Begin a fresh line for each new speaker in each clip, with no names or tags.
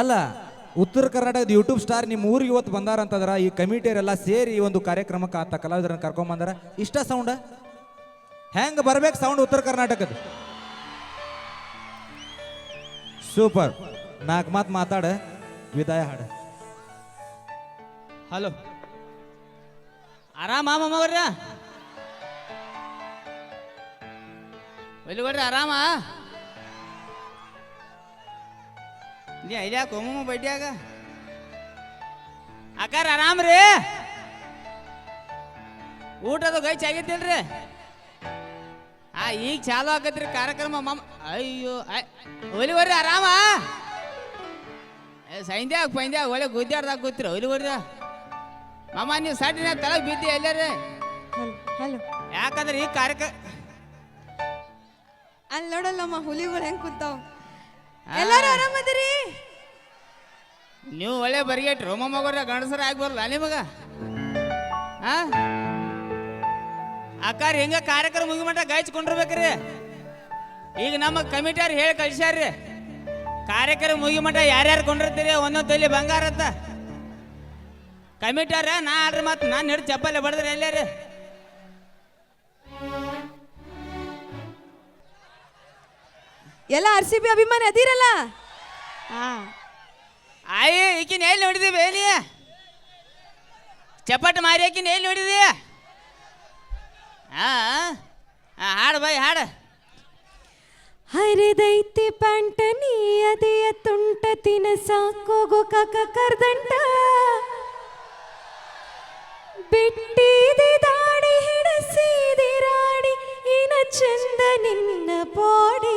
ಅಲ್ಲ, ಉತ್ತರ ಕರ್ನಾಟಕದ ಯೂಟ್ಯೂಬ್ ಸ್ಟಾರ್ ನಿಮ್ಮ ಊರಿಗೆ ಇವತ್ತು ಬಂದಾರ ಅಂತಂದ್ರ ಈ ಕಮಿಟಿಯರೆಲ್ಲ ಸೇರಿ ಈ ಒಂದು ಕಾರ್ಯಕ್ರಮಕ್ಕೆ ಆತ ಕಲಾವಿದರನ್ನು ಕರ್ಕೊಂಬಂದಾರ ಇಷ್ಟ ಸೌಂಡ್ ಹೆಂಗೆ ಬರ್ಬೇಕು ಸೌಂಡ್ ಉತ್ತರ ಕರ್ನಾಟಕದ? ಸೂಪರ್ ನಾಲ್ಕು ಮಾತು ಮಾತಾಡ, ವಿದಾಯ ಹಾಡ.
ಹಲೋ ಆರಾಮ ಮಾಮವ್ರ ಆರಾಮ? ನೀ ಐಲ್ಯಾಕ ಒಮ್ಮಮ್ಮ ಬಡ್ಡ್ಯಾಗ ಅಕ್ಕಾರ ಆರಾಮ್ರಿ ಊಟದ ಗೈಚ್ ಆಗೈತಿಲ್ರಿ ಆ ಈಗ ಚಾಲು ಆಗತ್ರಿ ಕಾರ್ಯಕ್ರಮ ಮಾಮ ಅಯ್ಯೋ ಒಲಿವರ್ರಿ ಆರಾಮ? ಸೈಂದ್ಯಾಗ ಪೈಂದ್ಯಾಗ ಒಳ್ಳೆ ಗುದ್ದಾಡ್ದಾಗ ಕೂತಿರ ಒಲಿವರ್ರಿ ಮಾಮ ನೀವು ಸಡ್ಡಿನ ತಲೆ ಬಿದ್ದಿ ಎಲ್ಲರಿ
ಹಲೋ
ಯಾಕಂದ್ರೆ ಈ ಕಾರ್ಯಕ್ರಮ
ಅಲ್ಲಿ ನೋಡಲ್ಲಮ್ಮ ಹುಲಿಗಳು ಹೆಂಗ್ ಕೂತಾವ್? ಎಲ್ಲಾರು ಆರಾಮದಿರಿ
ನೀವು ಒಳ್ಳೆ ಬರಿಗೇಟ್ರಿ. ಮೊಮ್ಮಗರ ಗಂಡಸರ ಆಗಿ ಬರಲ್ಲ ನಿಮಗ ಅಕ್ಕಾರ ಹೆಂಗ ಕಾರ್ಯಕ್ರಮ ಮುಗಿಮಟ ಗಾಯಿಸ್ಕೊಂಡಿರ್ಬೇಕ್ರಿ ಈಗ ನಮ್ಮ ಕಮಿಟಿಯವ್ರು ಹೇಳಿ ಕಳ್ಸ್ಯಾರ್ರಿ. ಕಾರ್ಯಕ್ರಮ ಮುಗಿಮಟ ಯಾರ್ಯಾರು ಕೊಂಡಿರ್ತೀರಿ ಒಂದೊಂದು ತಲೆ ಬಂಗಾರ ಅಂತ ಕಮಿಟಿಯವ್ರ ನಾ ಆಡ್ರಿ ಮತ್ತೆ ನಾನು ಹಿಡಿದು ಚಪ್ಪಲೆ ಬಡದ್ರಿ ಎಲ್ಲಾರಿ.
ಎಲ್ಲ ಆರ್ ಸಿ ಬಿ ಅಭಿಮಾನಿ ಅದಿರಲ್ಲ? ಹಾಂ.
ಆಯಿ ಈಕಿನ ಎಲ್ಲಿ ನೋಡಿದಿ ಬೇಲಿ? ಚಪ್ಪಟ್ ಮಾರಿ ಆಕಿನ ಎಲ್ಲಿ ನೋಡಿದಿ? ಆ ಆ, ಹಾಡು ಬಾಯ್ ಹಾಡು.
ಹರಿದೈತಿ ಪಂಟ ನೀ ಅದಿಯ ತುಂಟ ತಿನ ಸಾಕೋಗೋ ಕಕ ಕರ್ದಂಟ. ಬಿಟ್ಟಿದೆ ದಾಡಿ ಹಿಡಸಿದೆ ರಾಡಿ ಇನ ಚಂದ ನಿನ್ನ ಬಾಡಿ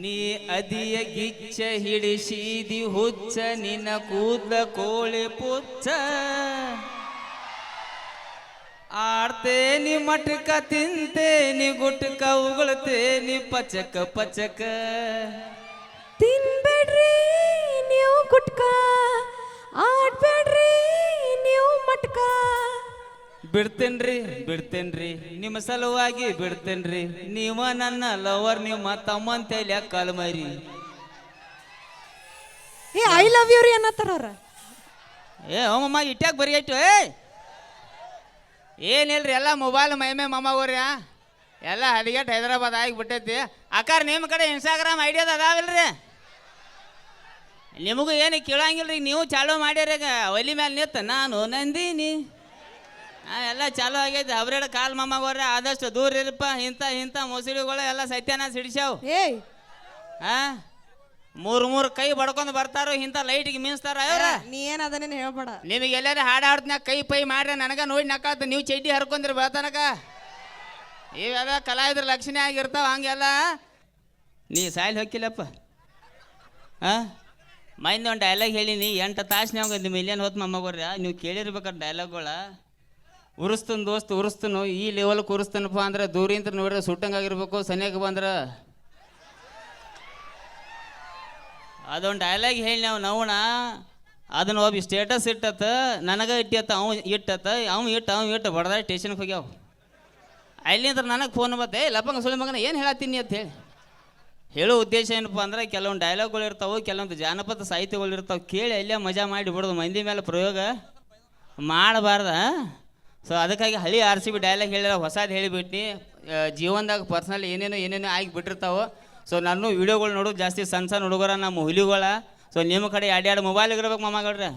ನೀ ಅದಿಯ ಗಿಚ್ಚ ಹಿಡಿಸಿದಿ ಹುಚ್ಚ, ನಿನ್ನ ಕೂದ್ಲ ಕೋಳಿ ಪುಚ್ಚ. ಆಡ್ತೇನಿ ಮಟಕ, ತಿಂತೇನಿ ಗುಟ್ಕ, ಉಗುಳ್ತೇನಿ ಪಚಕ ಪಚಕ.
ತಿನ್ಬೇಡ್ರಿ ನೀವು ಗುಟ್ಕ.
ಬಿಡ್ತೇನ್ರಿ ಬಿಡ್ತೇನ್ರಿ. ನಿಮ್ಮ ಸಲುವಾಗಿ ಬಿಡ್ತೇನ್ರಿ. ನೀವ ನನ್ನ ಲವರ್ ನಿಮ್ಮ ತಮ್ಮನ್ ತೈಲ ಕಲ್ಮರಿ
ಏ ಐ ಲವ್ ಯು ರೀ ಅನ್ನತ್ತಾರ ಅವ್ರ?
ಏ ಹೋಮಮ್ಮ ಇಟ್ಯಾಗ ಬರಿ ಆಯ್ತು ಏ. ಏನಿಲ್ರಿ ಎಲ್ಲ ಮೊಬೈಲ್ ಮೈಮೆ ಮಮ್ಮಗೋರಿ ಎಲ್ಲ ಹಲಿಗೆಟ್ ಹೈದರಾಬಾದ್ ಆಗಿ ಬಿಟ್ಟೈತಿ ಅಕ್ಕಾರ ನಿಮ್ಮ ಕಡೆ ಇನ್ಸ್ಟಾಗ್ರಾಮ್ ಐಡಿಯಾದ ಅದಾವಿಲ್ರಿ? ನಿಮಗೂ ಏನು ಕೇಳಂಗಿಲ್ರಿ ನೀವು ಚಾಲೂ ಮಾಡ್ಯಾರ ಒಲಿ ಮೇಲೆ ನಿಂತ ನಾನು ನಂದಿನಿ. ಆ, ಎಲ್ಲ ಚಾಲೂ ಆಗೈತೆ. ಅವ್ರೇಡ ಕಾಲ್ ಮಮ್ಮಗೋರ ಆದಷ್ಟು ದೂರ ಇರಪ್ಪ. ಇಂಥ ಇಂಥ ಮೊಸಳಿಗಳು ಎಲ್ಲ ಸತ್ಯನ ಸಿಡಿಸ್ಯಾವ
ಏಯ್.
ಆ? ಮೂರು ಮೂರು ಕೈ ಬಡ್ಕೊಂಡು ಬರ್ತಾರೋ ಇಂಥ ಲೈಟಿಗೆ ಮೀನ್ಸ್ತಾರ ಅವ್ರ
ನೀ ಏನ್ ಅದನ್ನೇನು ಹೇಳ್ಬೇಡ.
ನಿಮಗೆ ಎಲ್ಲಾರು ಹಾಡು ಹಾಡ್ತ್ನಾಗ ಕೈ ಪೈ ಮಾಡ್ರೆ ನನಗ ನೋಡಿ ನಕ್ಕಾತ. ನೀವು ಚಡ್ಡಿ ಹರ್ಕೊಂಡ್ರಿ ಬೆಳತನಕ ಇವೆಲ್ಲ ಕಲಾವಿದ್ರ ಲಕ್ಷಣ ಆಗಿರ್ತಾವ ಹಂಗೆಲ್ಲ. ನೀ ಸಾಯ್ಲಿ ಹೊಕ್ಕಿಲ್ಲಪ್ಪ ಆ? ಮೈಂದ ಒಂದು ಡೈಲಾಗ್ ಹೇಳೀನಿ. ಎಂಟು ತಾಸ್ನ್ಯಾಗ ಒಂದು ಮಿಲಿಯನ್ ಹೊತ್ತು ಮಮ್ಮಗೋರ್ಯ ನೀವು ಕೇಳಿರ್ಬೇಕಾದ್ರೆ ಡೈಲಾಗ್ಗಳ ಉರಿಸ್ತನ್ ದೋಸ್ತ್, ಉರಿಸ್ತನು. ಈ ಲೆವೆಲ್ಗೆ ಉರಿಸ್ತನಪ್ಪ ಅಂದ್ರೆ ದೂರಿಂದ ನೋಡ್ರೆ ಸುಟ್ಟಂಗಾಗಿರ್ಬೇಕು, ಸನಿಯಾಗ ಬಂದ್ರೆ. ಅದೊಂದು ಡೈಲಾಗ್ ಹೇಳಿ ನಾವು ನವಣ ಅದನ್ನ ಒಬ್ಬ ಸ್ಟೇಟಸ್ ಇಟ್ಟತ್ತ, ನನಗೆ ಇಟ್ಟತ್ತ ಅವ ಇಟ್ಟತ್ತ ಅವ್ ಇಟ್ಟ ಅವ್ ಇಟ್ಟ ಬಡ್ದ ಸ್ಟೇಷನ್ಗೆ ಹೋಗ್ಯಾವ. ಅಲ್ಲಿಂದ ನನಗೆ ಫೋನ್ ಬತ್ತೆ ಲಪ್ಪಂಗ ಸುಳಿ ಮಗನ, ಏನು ಹೇಳತ್ತೀನಿ ಅಂತ ಹೇಳಿ. ಹೇಳೋ ಉದ್ದೇಶ ಏನಪ್ಪ ಅಂದ್ರೆ ಕೆಲವೊಂದು ಡೈಲಾಗ್ಗಳು ಇರ್ತಾವೆ, ಕೆಲವೊಂದು ಜಾನಪದ ಸಾಹಿತ್ಯಗಳು ಇರ್ತಾವೆ, ಕೇಳಿ ಅಲ್ಲೇ ಮಜಾ ಮಾಡಿ ಬಿಡೋದು, ಮಂದಿ ಮೇಲೆ ಪ್ರಯೋಗ ಮಾಡಬಾರ್ದ ಸೊ ಅದಕ್ಕಾಗಿ ಹಳಿ ಆರ್ ಸಿ ಬಿ ಡೈಲಾಗ್ ಹೇಳಿರ ಹೊಸದು ಹೇಳಿಬಿಟ್ಟು ಜೀವನದಾಗ ಪರ್ಸ್ನಲ್ ಏನೇನು ಏನೇನೋ ಆಗಿ ಬಿಟ್ಟಿರ್ತಾವೆ. ಸೊ ನಾನು ವಿಡಿಯೋಗಳು ನೋಡೋದು ಜಾಸ್ತಿ ಸಣ್ಣ ಸಣ್ಣ ಹುಡುಗರ ನಮ್ಮ ಹುಲಿಗಳ. ಸೊ ನಿಮ್ಮ ಕಡೆ ಎರಡು ಮೊಬೈಲ್ ಇರ್ಬೇಕು ಮಮ್ಮಗಳ್ರೆ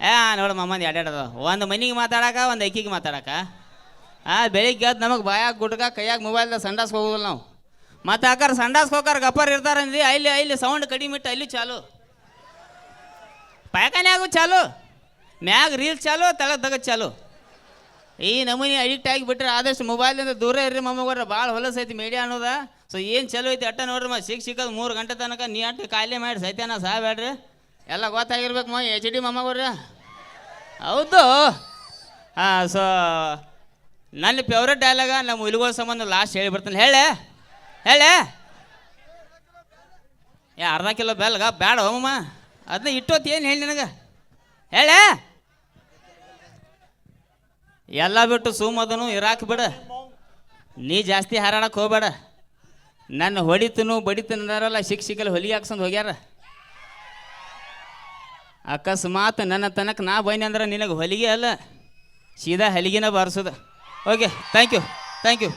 ಏ, ನೋಡು ಮಮ್ಮಂದು ಎರಡೆರಡು ಒಂದು ಮನಿಗೆ ಮಾತಾಡಕ, ಒಂದು ಅಕ್ಕಿಗೆ ಮಾತಾಡಕ. ಆ, ಬೆಳಿಗ್ಗೆ ಎದ್ದು ನಮಗೆ ಬಾಯಾಗ ಗುಡ್ಕ ಕೈಯಾಗ ಮೊಬೈಲ್ದಾಗ ಸಂಡಾಸ್ಗೆ ಹೋಗೋದಿಲ್ಲ ನಾವು. ಮತ್ತು ಆಕಾರ ಸಂಡಾಸ್ಗೆ ಹೋಗಾರ ಗಪ್ಪರ್ ಇರ್ತಾರಂದ್ರಿ ಅಲ್ಲಿ ಅಲ್ಲಿ ಸೌಂಡ್ ಕಡಿಮೆ ಇಟ್ಟು ಅಲ್ಲಿ ಚಾಲು. ಆಗು ಚಾಲು. ಮ್ಯಾಗ ರೀಲ್ಸ್ ಚಾಲು ತಲೆ ತಗದ್ ಚಾಲು. ಈ ನಮೂನಿ ಅಡಿಕ್ಟ್ ಆಗಿಬಿಟ್ರೆ ಆದಷ್ಟು ಮೊಬೈಲಿಂದ ದೂರ ಇರ್ರಿ ಮಮ್ಮಗೋರ ಭಾಳ ಹೊಲಸೈತಿ ಮೀಡಿಯಾ ಅನ್ನೋದ. ಸೊ ಏನು ಚಲೋ ಐತಿ ಅಟ್ಟ ನೋಡ್ರಿ ಮ ಸಿಕ್ ಸಿಕ್ಕದು ಮೂರು ಗಂಟೆ ತನಕ ನೀ ಅಟ್ಟ ಕಾಯಿಲೆ ಮಾಡಿ ಸೈತಾನ ಸಾಬೇಡ್ರಿ ಎಲ್ಲ ಗೊತ್ತಾಗಿರ್ಬೇಕು ಮ ಎಚ್ ಡಿ ಮಮ್ಮಗೋರ ಹೌದು. ಹಾಂ ಸೊ ನನ್ನ ಫೇವ್ರೆಟ್ ಡೈಲಾಗ ನಮ್ಮ ಹುಲಿಗಳ ಸಂಬಂಧ ಲಾಸ್ಟ್ ಹೇಳಿಬಿಡ್ತಾನೆ ಹೇಳೆ? ಹೇಳೆ? ಏ, ಅರ್ಧ ಕಿಲೋ ಬೆಲ್ಗ ಬೇಡ ಹೋಮಮ್ಮ ಅದನ್ನ ಇಟ್ಟೋತಿ ಏನು ಹೇಳಿ ನಿನಗೆ? ಹೇಳೆ? ಎಲ್ಲ ಬಿಟ್ಟು ಸುಮ್ಮದನು ಇರಾಕ್ ಬಿಡ. ನೀ ಜಾಸ್ತಿ ಹಾರಾಡಕ್ಕೆ ಹೋಗ್ಬೇಡ. ನನ್ನ ಹೊಡಿತನು ಬಡಿತನಾರಲ್ಲ ಶಿಕ್ಷಕಲ್ಲಿ ಹೊಲಿ ಹಾಕ್ಸಂದು ಹೋಗ್ಯಾರ. ಅಕಸ್ಮಾತ್ ನನ್ನ ತನಕ ನಾ ಬೈನಿ ಅಂದ್ರೆ ನಿನಗೆ ಹೊಲಿಗೆ ಅಲ್ಲ, ಸೀದಾ ಹಲಿಗೆನ ಬಾರಿಸೋದು. Okay thank you thank you